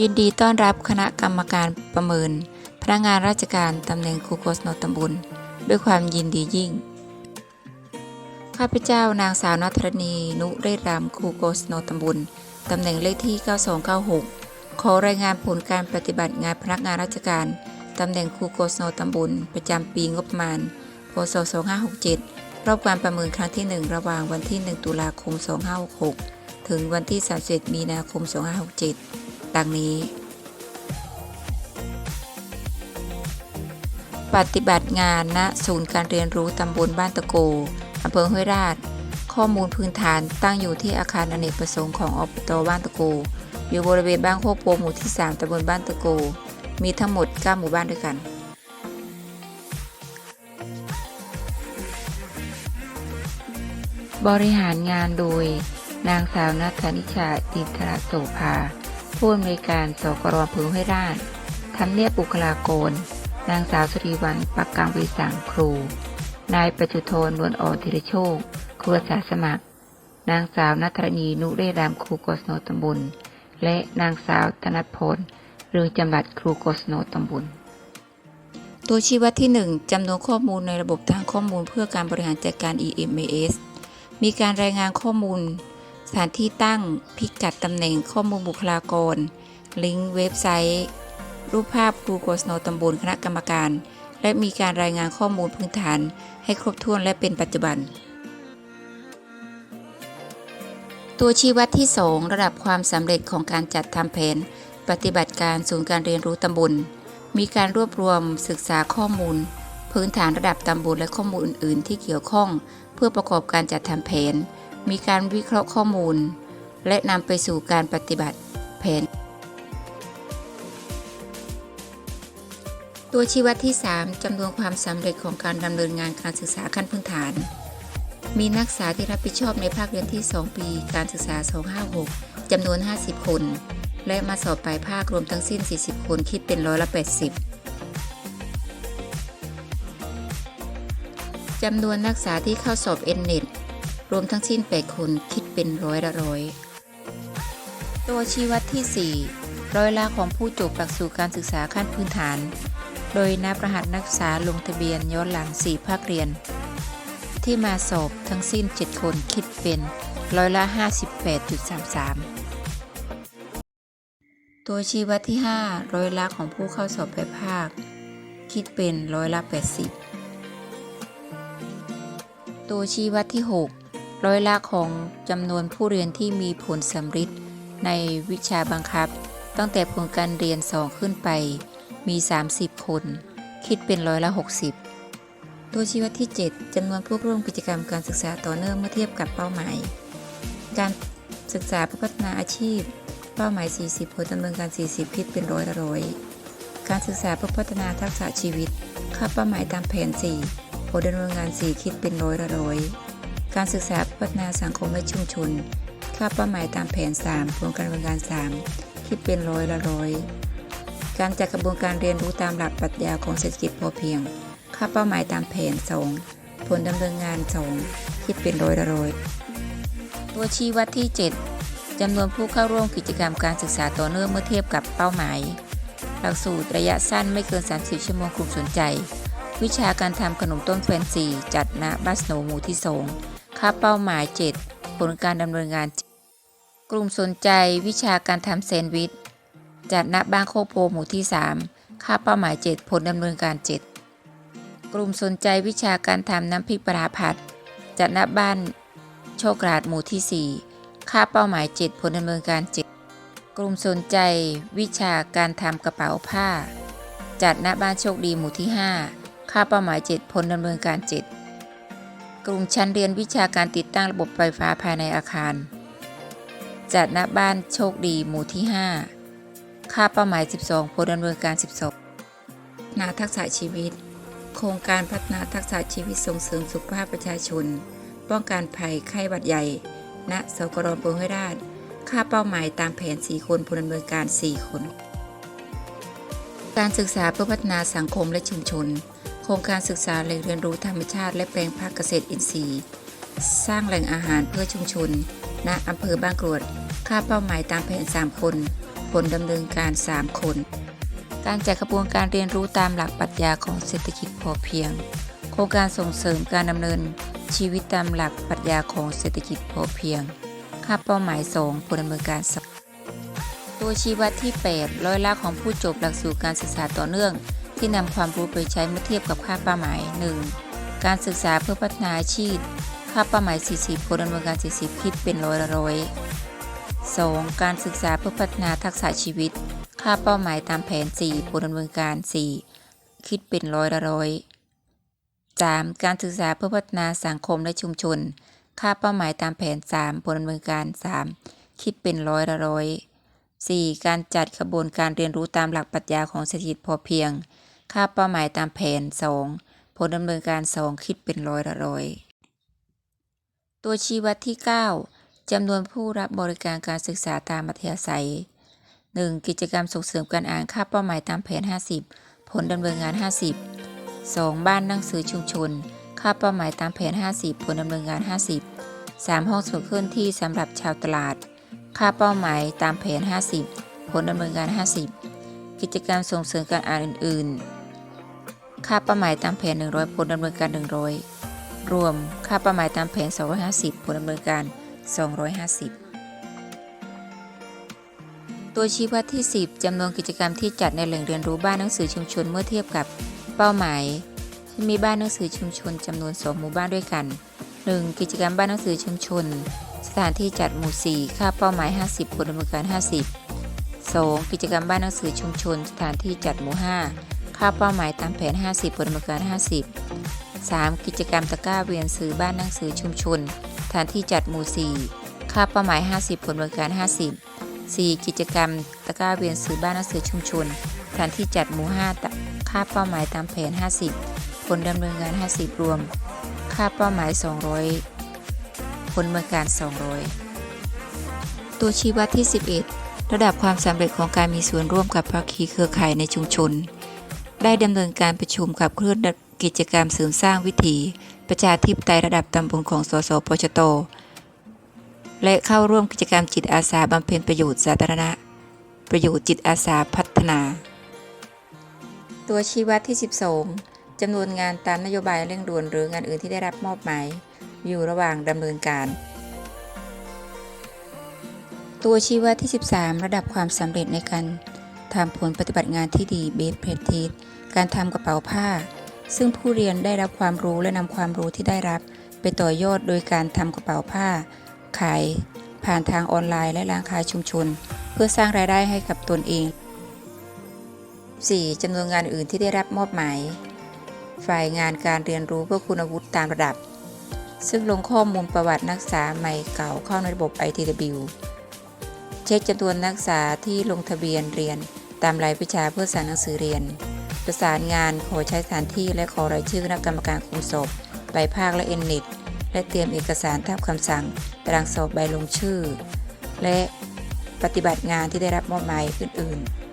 ยินดีต้อนรับคณะกรรมการประเมิน พนักงานราชการตำแหน่งครูโกศนตำบลด้วยความยินดียิ่ง ข้าพเจ้านางสาวนัทรณีนุเรศรำครูโกศนตำบลตำแหน่งเลขที่ 9296 ขอรายงานผลการปฏิบัติงานพนักงานราชการตำแหน่งครูโกศนตำบลประจำปีงบประมาณพศ2567 รอบการประเมินครั้งที่ 1 ระหว่างวันที่ 1 ตุลาคม 2566 ถึงวันที่ 31 มีนาคม 2567 ดังนี้ ปฏิบัติงานณศูนย์การเรียนรู้ตำบลบ้านตะโกอำเภอห้วยราช ข้อมูลพื้นฐานตั้งอยู่ที่อาคารอเนกประสงค์ของอบตบ้านตะโก อยู่บริเวณบ้านโคกโปหมู่ที่ 3ตำบลบ้านตะโก มีทั้งหมด 9 หมู่บ้านด้วยกันบริหารงานโดย นางสาวนัทนิชาตินทรโสภา ผู้อำนวยการสกรอำเภอห้วยราชทำเนียบบุคลากร นางสาวสุริวันปักกังวิสังครู นายประจุโทนนวลอ่อนธีรโชค ครูอาสาสมัคร นางสาวนัทรณีนุเรรามครูโกศโนตำบลและนางสาวธนพลเรืองจำรัดครูโกศโนตำบลตัวชี้วัดที่ 1จำนวนข้อมูลในระบบทางข้อมูลเพื่อการบริหารจัดการ EMAS มีการรายงานข้อมูล สถานที่ตั้งพิกัดตำแหน่งข้อมูลบุคลากร ลิงก์เว็บไซต์ รูปภาพครูโกศโนตำบลคณะกรรมการ และมีการรายงานข้อมูลพื้นฐานให้ครบถ้วนและเป็นปัจจุบัน ตัวชี้วัดที่ 2 ระดับความสำเร็จของการจัดทำแผน ปฏิบัติการศูนย์การเรียนรู้ตำบล มีการรวบรวมศึกษาข้อมูล พื้นฐานระดับตำบลและข้อมูลอื่น ๆ ที่เกี่ยวข้อง เพื่อประกอบการจัดทำแผน มีการวิเคราะห์ข้อมูล และนำไปสู่การปฏิบัติแผน ตัวชี้วัดที่ 3จำนวนความสำเร็จของการดำเนินงานการศึกษาขั้นพื้นฐาน มีนักศึกษาที่รับผิดชอบในภาคเรียนที่ 2 ปี การศึกษา 256 จำนวน 50 คน และมาสอบปลายภาครวมทั้งสิ้น 40 คนคิดเป็นร้อยละ 80จำนวนนักศึกษาที่เข้าสอบ n n e t รวมทั้งสิ้น 8 คนคิดเป็นร้อยละร้อย ตัวชี้วัดที่ 4 ร้อยละของผู้จบหลักสูตรการศึกษาขั้นพื้นฐาน โดยนับรหัสนักศึกษาลงทะเบียนย้อนหลัง 4 ภาคเรียน ที่มาสอบทั้งสิ้น 7 คนคิดเป็นร้อยละ 58.33 ตัวชี้วัดที่ 5 ร้อยละของผู้เข้าสอบปภาค คิดเป็นร้อยละ 80 ตัวชี้วัดที่ 6 ร้อยละของจำนวนผู้เรียนที่มีผลสำฤทธิ์ในวิชาบังคับ ตั้งแต่ผลการเรียน 2 ขึ้นไป มี 30 คน คิดเป็นร้อยละ 60 ตัวชี้วัดที่ 7จำนวนผู้ร่วมกิจกรรมการศึกษาต่อเนื่องเมื่อเทียบกับเป้าหมาย การศึกษาเพื่อพัฒนาอาชีพ เป้าหมาย 40 ผลดำเนินการ 40 คิดเป็นร้อยละร้อยการศึกษาเพื่อพัฒนาทักษะชีวิตค่าเป้าหมายตามแผน 4 ผลดำเนินงาน 4 คิดเป็นร้อยละร้อย การศึกษาพัฒนาสังคมและชุมชนค่าเป้าหมายตามแผน3ผลการดำเนินงาน3คิดเป็นร้อยละร้อย การจัดกระบวนการเรียนรู้ตามหลักปรัชญาของเศรษฐกิจพอเพียง ค่าเป้าหมายตามแผน 2 ผลดำเนินงาน2คิดเป็นร้อยละร้อย ตัวชี้วัดที่ 7จำนวนผู้เข้าร่วมกิจกรรมการศึกษาต่อเนื่องเมื่อเทียบกับเป้าหมาย หลักสูตรระยะสั้นไม่เกิน 30 ชั่วโมงกลุ่มสนใจ วิชาการทำขนมต้นแฟนซีจัดณบ้านสโนหมู่ที่2 ค่าเป้าหมาย 7 ผลการดำเนินงาน กลุ่มสนใจวิชาการทำแซนด์วิช จัดณบ้านโคโพหมู่ที่ 3 ค่าเป้าหมาย 7 ผลดำเนินการ 7 กลุ่มสนใจวิชาการทำน้ำพริกปลาร้าผัด จัดณบ้านโชคราดหมู่ที่ 4 ค่าเป้าหมาย 7 ผลดำเนินการ 7 กลุ่มสนใจวิชาการทำกระเป๋าผ้า จัดณบ้านโชคดีหมู่ที่ 5 ค่าเป้าหมาย 7 ผลดำเนินการ 7 กลุ่มชั้นเรียนวิชาการติดตั้งระบบไฟฟ้าภายในอาคาร จัดณบ้านโชคดีหมู่ที่ 5 ค่าเป้าหมาย 12ผลดำเนินการ 12 นาทักษะชีวิต โครงการพัฒนาทักษะชีวิตส่งเสริมสุขภาพประชาชน ป้องกันภัยไข้หวัดใหญ่ ณสกรอำเภอห้วยราช ค่าเป้าหมายตามแผน 4 คนผลดำเนินการ 4 คน การศึกษาเพื่อพัฒนาสังคมและชุมชน โครงการศึกษาแหล่งเรียนรู้ธรรมชาติ และแปลงภาคเกษตรอินทรีย์ สร้างแหล่งอาหารเพื่อชุมชน ณ อำเภอบ้านกรวด ค่าเป้าหมายตามแผน 3 คน ผลดำเนินการ 3 คน การจัดกระบวนการเรียนรู้ตามหลักปรัชญาของเศรษฐกิจพอเพียง โครงการส่งเสริมการดำเนิน ชีวิตตามหลักปรัชญาของเศรษฐกิจพอเพียง ค่าเป้าหมาย 2 ผลดำเนินการตัวชี้วัดที่ 8 ร้อยละของผู้จบหลักสูตรการศึกษาต่อเนื่อง ที่นำความรู้ไปใช้เมื่อเทียบกับค่าเป้าหมาย 1. การศึกษาเพื่อพัฒนาอาชีพ ค่าเป้าหมาย 40ผลดำเนินการ 40 คิดเป็นร้อยละร้อย 2. การศึกษาเพื่อพัฒนาทักษะชีวิต ค่าเป้าหมายตามแผน 4 ผลดำเนินการ 4 คิดเป็นร้อยละร้อย 3. การศึกษาเพื่อพัฒนาสังคมและชุมชน ค่าเป้าหมายตามแผน 3 ผลดำเนินการ 3 คิดเป็นร้อยละร้อย 4. การจัดขบวนการเรียนรู้ตามหลักปรัชญาของเศรษฐกิจพอเพียง ค่าเป้าหมายตามแผน 2 ผลดำเนินการ 2 คิดเป็นร้อยละร้อย ตัวชี้วัดที่ 9จำนวนผู้รับบริการการศึกษาตามมัธยาศัย 1. กิจกรรมส่งเสริมการอ่านค่าเป้าหมายตามแผน 50 ผลดำเนินงาน 50 2. บ้านหนังสือชุมชน ค่าเป้าหมายตามแผน 50 ผลดำเนินงาน 50 3. ห้องสมุดเคลื่อนที่สำหรับชาวตลาด ค่าเป้าหมายตามแผน 50 ผลดำเนินการ50 กิจกรรมส่งเสริมการอ่านอื่นๆ ค่าเป้าหมายตามแผน 100 ผลดำเนินการ 100 รวมค่าเป้าหมายตามแผน 250 ผลดำเนินการ 250 ตัวชี้วัดที่ 10จำนวนกิจกรรมที่จัดในแหล่งเรียนรู้บ้านหนังสือชุมชนเมื่อเทียบกับเป้าหมายที่มีบ้านหนังสือชุมชนจำนวน 2 หมู่บ้านด้วยกัน 1. กิจกรรมบ้านหนังสือชุมชน สถานที่จัดหมู่ 4 ค่าเป้าหมาย 50 ผลดำเนินการ 50 2. กิจกรรมบ้านหนังสือชุมชน สถานที่จัดหมู่ 5 ค่าเป้าหมายตามแผน 50 ผลดำเนินการ50 3. กิจกรรมตะกร้าเวียนซื้อบ้านหนังสือชุมชนสถานที่จัดหมู่ 4 ค่าเป้าหมาย 50 ผลดำเนิการ 50 4. กิจกรรมตะกร้าเวียนซื้อบ้านหนังสือชุมชนสถานที่จัดหมู่5ค่าเป้าหมายตามแผน 50 ผลดำเนินงาน 50 รวม ค่าเป้าหมาย 200 ผลดำเนิการ 200 ตัวชี้วัดที่ 11 ระดับความสำเร็จของการมีส่วนร่วมกับภาคีเครือข่ายในชุมชน ได้ดำเนินการประชุมขับเคลื่อนกิจกรรมเสริมสร้างวิถีประชาธิปไตยระดับตำบลของสสปชต และเข้าร่วมกิจกรรมจิตอาสาบำเพ็ญประโยชน์สาธารณะ ประโยชน์จิตอาสาพัฒนา ตัวชี้วัดที่ 12จำนวนงานตามนโยบายเร่งด่วนหรืองานอื่นที่ได้รับมอบหมาย อยู่ระหว่างดำเนินการ ตัวชี้วัดที่ 13 ระดับความสำเร็จในการ ทำผลปฏิบัติงานที่ดีเบสเพรทีสการทำกระเป๋าผ้า ซึ่งผู้เรียนได้รับความรู้และนำความรู้ที่ได้รับ ไปต่อยอดโดยการทำกระเป๋าผ้า ขาย ผ่านทางออนไลน์และร้านค้าชุมชน เพื่อสร้างรายได้ให้กับตนเอง 4. จำนวนงานอื่นที่ได้รับมอบหมาย ฝ่ายงานการเรียนรู้เพื่อคุณวุฒิตามระดับ ซึ่งลงข้อมูลประวัตินักศึกษาใหม่เก่าเข้าในระบบ ITW เช็คจำนวนนักศึกษาที่ลงทะเบียนเรียน ตามรายวิชาเพื่อสารหนังสือเรียน ประสานงานขอใช้สถานที่และขอรายชื่อคณะกรรมการคุมสอบใบภาคและเอ็นนิตและเตรียมเอกสารทับคำสั่งตารางสอบใบลงชื่อ และปฏิบัติงานที่ได้รับมอบหมายอื่น ๆ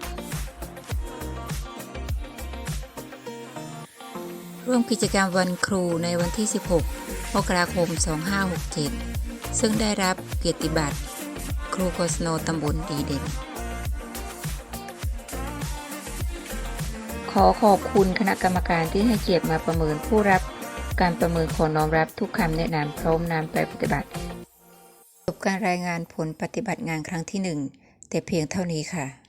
ร่วมกิจกรรมวันครูในวันที่ 16 มกราคม 2567 ซึ่งได้รับเกียรติบัตร ครูโคสโนตำบลดีเด่น ขอขอบคุณคณะกรรมการที่ให้เกียรติมาประเมินผู้รับการประเมินขอน้อมรับทุกคำแนะนำพร้อมนำไปปฏิบัติจบการรายงานผลปฏิบัติงานครั้งที่หนึ่งแต่เพียงเท่านี้ค่ะ